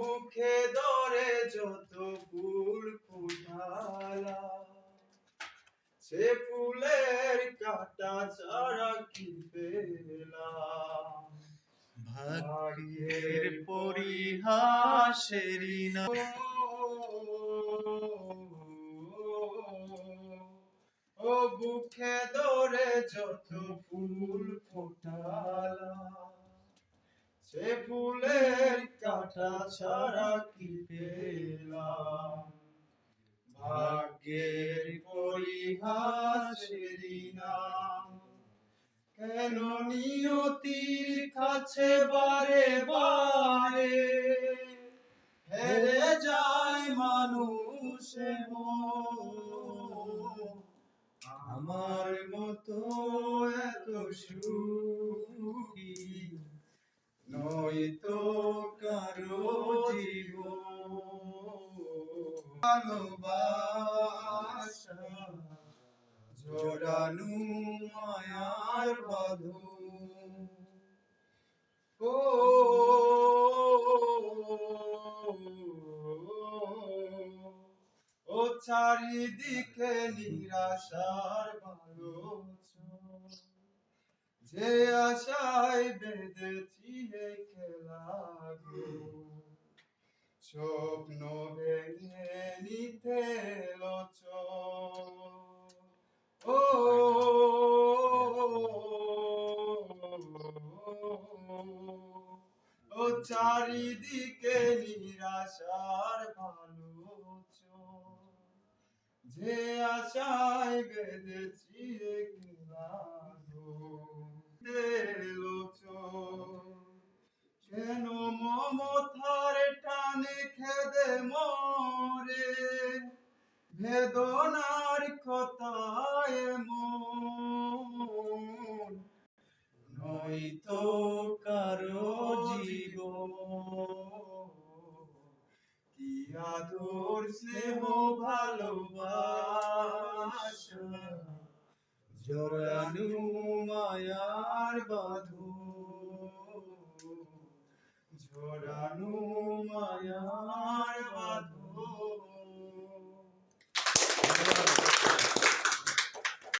বুকে ধরে যত ফুল ফুটালা সে ফুলের কাটা ছাড়া কি পেলাম ভাগ্যের পরিহাসেরই না। ও বুকে ধরে যত ফুল ফোটালা সে ফুলের কাটা ছাড়া কি পেলাম? ভাগ্যের কেন নিয়তির কাছে বারে বারে হেরে যায় মানুষ আমার মতো এত সুখী ভালোবাসা জোড়ানু মায়ার বাঁধন। ও ও চারিদিকে নিরাশার বালোচন যে আশায় বেঁধেছি খেলা গো স্বপ্ন ভেঙে নিতে ও ও চারিদিকে নিরাশার ভালোচন যে আশায় বেঁধেছি কেন বেদনার কথা এমন নয়তো কারও জীব কি আদর, স্নেহ, ভালোবাসা? জড়ানু মায়ার বাঁধন। জড়ানু মায়া